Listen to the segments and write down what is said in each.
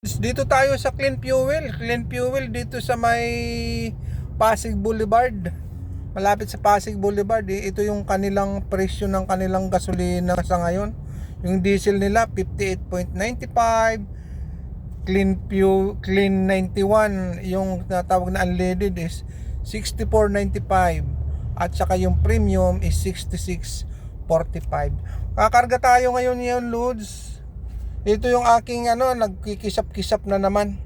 Dito tayo sa Clean Fuel. Clean Fuel dito sa may Pasig Boulevard. Malapit sa Pasig Boulevard. Eh. Ito yung kanilang presyo ng kanilang gasolina sa ngayon. Yung diesel nila 58.95. Clean Fuel, Clean 91. Yung tinatawag na unleaded is 64.95. At saka yung premium is 66.45. Kakarga tayo ngayon ngayon, Lods. Ito yung aking ano, nagkikisap-kisap na naman.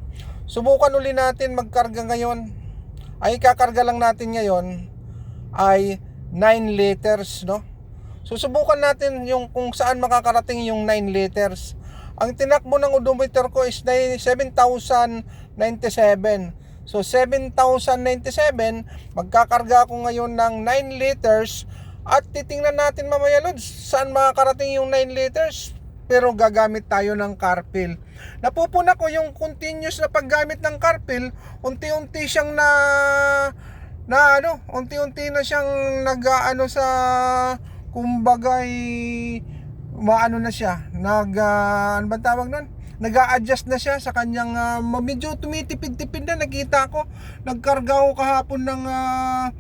Subukan uli natin magkarga ngayon. Ay kakarga lang natin ngayon ay 9 liters, no? Susubukan natin yung kung saan makakarating yung 9 liters. Ang tinakbo ng odometer ko is 7,097. So 7,097, magkakarga ako ngayon ng 9 liters at titingnan natin mamaya Lods, saan makakarating yung 9 liters pero gagamit tayo ng carpil. Napupuna ko yung continuous na paggamit ng carpil, unti-unti siyang na na ano, unti-unti na siyang nag-ano sa kumbagay maano na siya, nag uh, ano ba tawag nun? nag-a-adjust na siya sa kanyang uh, medyo tumitipid-tipid na nakita ko nagkarga ko kahapon ng uh,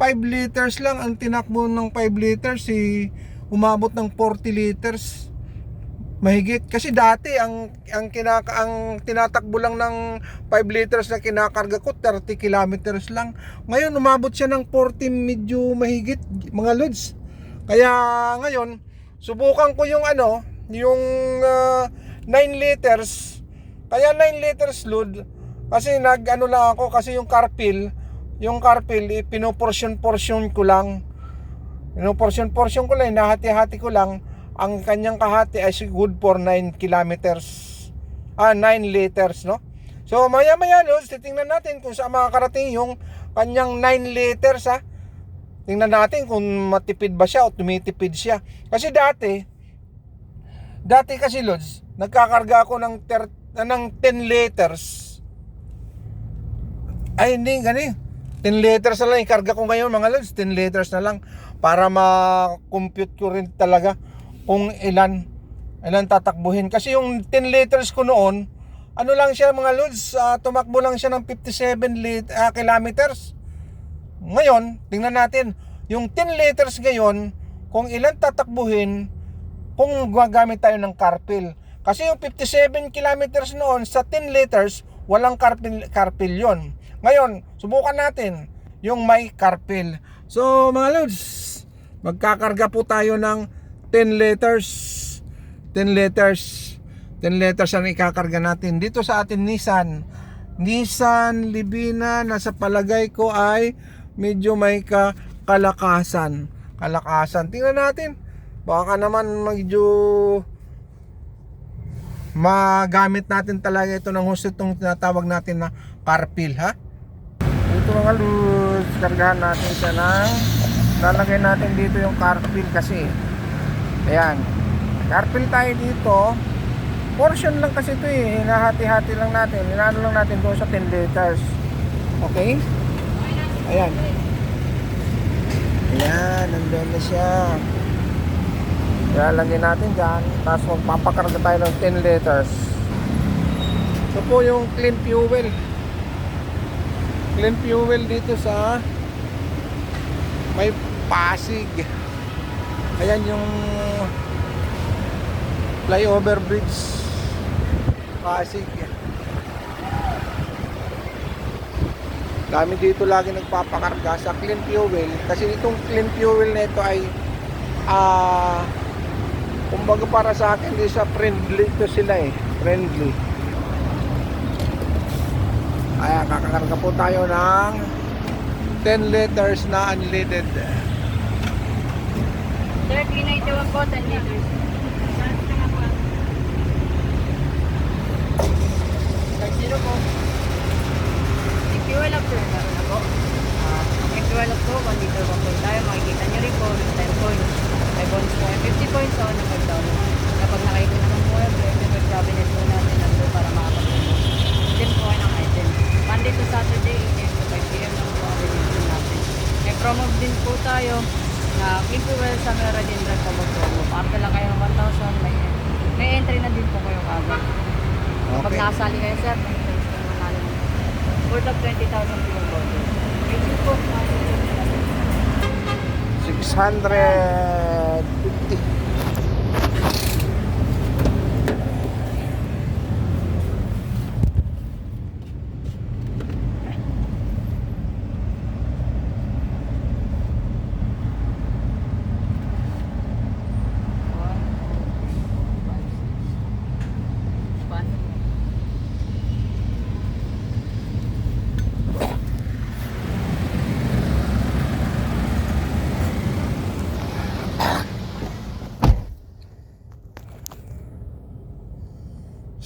5 liters lang ang tinakbo ng 5 liters si umabot ng 40 liters Mahigit kasi dati ang ang kinaka ang tinatakbo lang ng 5 liters na kinakarga ko 30 kilometers lang. Ngayon umabot siya ng 40 medyo mahigit mga loads. Kaya ngayon subukan ko yung ano, yung uh, 9 liters. Kaya 9 liters load kasi nag ano lang ako kasi yung carpil, yung carpil pinoportion-portion ko lang. Pinoportion-portion ko lang, nahati-hati ko lang ang kanyang kahati ay good for 9 kilometers. Ah 9 liters no? So maya maya no titingnan natin kung saan makakarating yung kanyang 9 liters ha? Tingnan natin kung matipid ba siya o tumitipid siya. Kasi dati dati kasi Lods nagkakarga ako ng ter, ng 10 liters. Ay hindi gani. 10 liters na lang ikarga ko ngayon mga Lods 10 liters na lang para ma-compute ko rin talaga kung ilan ilan tatakbuhin. Kasi yung 10 liters ko noon ano lang siya mga loads uh, tumakbo lang siya ng 57 lit, uh, kilometers. Ngayon tingnan natin yung 10 liters ngayon kung ilan tatakbuhin kung gagamit tayo ng carpil. Kasi yung 57 kilometers noon sa 10 liters walang carpil, carpil yon ngayon subukan natin yung may carpil. So mga loads magkakarga po tayo ng 10 letters. 10 letters. 10 letters ang ikakarga natin. Dito sa atin Nissan. Nissan Libina nasa palagay ko ay medyo may ka kalakasan. Kalakasan. Tingnan natin. Baka naman medyo magamit natin talaga ito ng husto itong tinatawag natin na carpil ha? Ito mga luz kargahan natin siya ng lalagay natin dito yung carpil kasi Ayan. Carpil tayo dito. Portion lang kasi ito eh. Hinahati-hati lang natin. Hinano lang natin doon sa 10 liters. Okay? Ayan. Ayan. Nandun na siya. Ilalagay natin dyan. Tapos magpapakarga tayo ng 10 liters. Ito po yung clean fuel. Clean fuel dito sa may Pasig. Ayan yung flyover bridge. Pasig Dami dito lagi nagpapakarga sa clean fuel kasi itong clean fuel na ito ay ah uh, kumbaga para sa akin di sa friendly to sila eh. Friendly. Ayan, kakakarga po tayo ng 10 liters na unleaded. Sir, 391 po, 10 liters. Fuel sa Mera din Drive Tabag Promo. Parte lang kayo ng 1,000. May, may entry na din po kayo kagad. Pag Pag nakasali kayo sir, may chance na manalo. Worth of 20,000 yung bote. Thank you po. 650.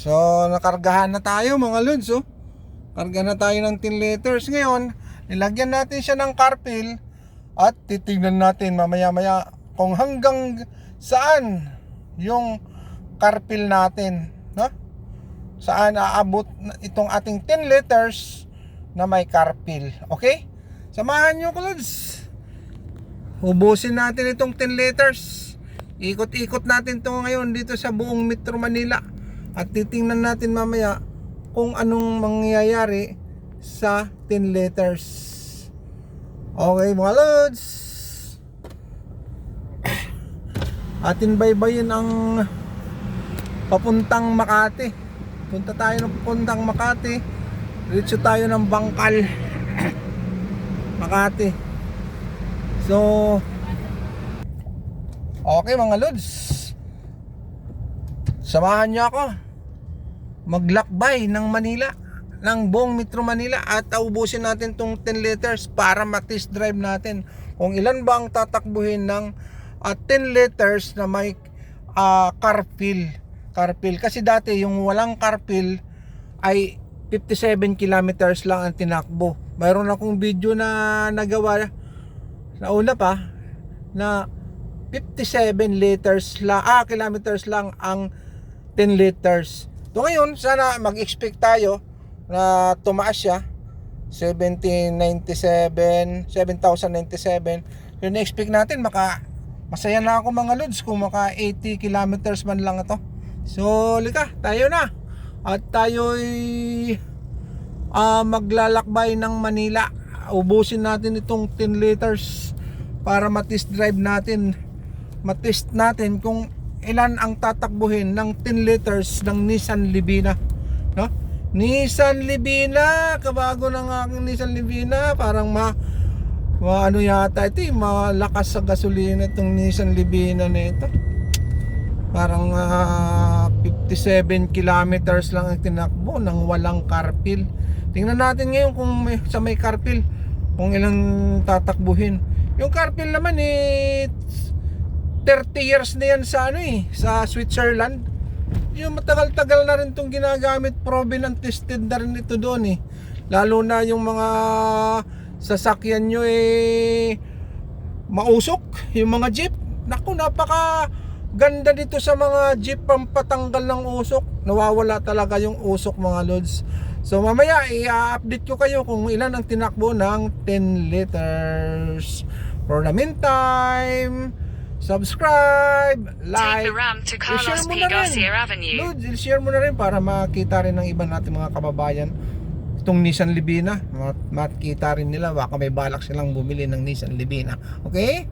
So, nakargahan na tayo mga lods, oh. Karga na tayo ng 10 liters. Ngayon, nilagyan natin siya ng carpil at titignan natin mamaya-maya kung hanggang saan yung carpil natin, no? Saan aabot itong ating 10 liters na may carpil. Okay? Samahan nyo ko, lods. Ubusin natin itong 10 liters. Ikot-ikot natin to ngayon dito sa buong Metro Manila. At titingnan natin mamaya kung anong mangyayari sa 10 liters. Okay mga lods. Atin baybayin ang papuntang Makati. Punta tayo ng papuntang Makati. Diretso tayo ng Bangkal. Makati. So, okay mga lods. Samahan niyo ako maglakbay ng Manila ng buong Metro Manila at ubusin natin tong 10 liters para matest drive natin kung ilan ba ang tatakbuhin ng ah, 10 liters na may ah, carfill carfill kasi dati yung walang carfill ay 57 kilometers lang ang tinakbo. Mayroon akong video na nagawa na una pa na 57 liters la ah kilometers lang ang 10 liters. So ngayon, sana mag-expect tayo na tumaas siya 1797, 7097. So na-expect natin maka masaya na ako mga lods kung maka 80 kilometers man lang ito. So lika, tayo na. At tayo'y ah, maglalakbay ng Manila. Ubusin natin itong 10 liters para matest drive natin. Matest natin kung ilan ang tatakbuhin ng 10 liters ng Nissan Livina. No? Nissan Livina, kabago ng aking Nissan Livina, parang ma, ma ano yata ito, eh, malakas sa gasolina itong Nissan Livina na ito. Parang ah, 57 kilometers lang ang tinakbo nang walang carpil. Tingnan natin ngayon kung may, sa may carpil kung ilang tatakbuhin. Yung carpil naman eh 30 years na yan sa ano eh, sa Switzerland. Yung matagal-tagal na rin itong ginagamit, proven and tested na rin ito doon eh. Lalo na yung mga sasakyan nyo eh mausok, yung mga jeep. Naku, napaka ganda dito sa mga jeep pampatanggal ng usok. Nawawala talaga yung usok mga lods. So mamaya i-update ko kayo kung ilan ang tinakbo ng 10 liters. For the meantime, subscribe, like, Carlos mo na rin. Lods, i-share mo na rin para makita rin ng iba natin mga kababayan itong Nissan Livina. Mat- Makita rin nila baka may balak silang bumili ng Nissan Livina. Okay?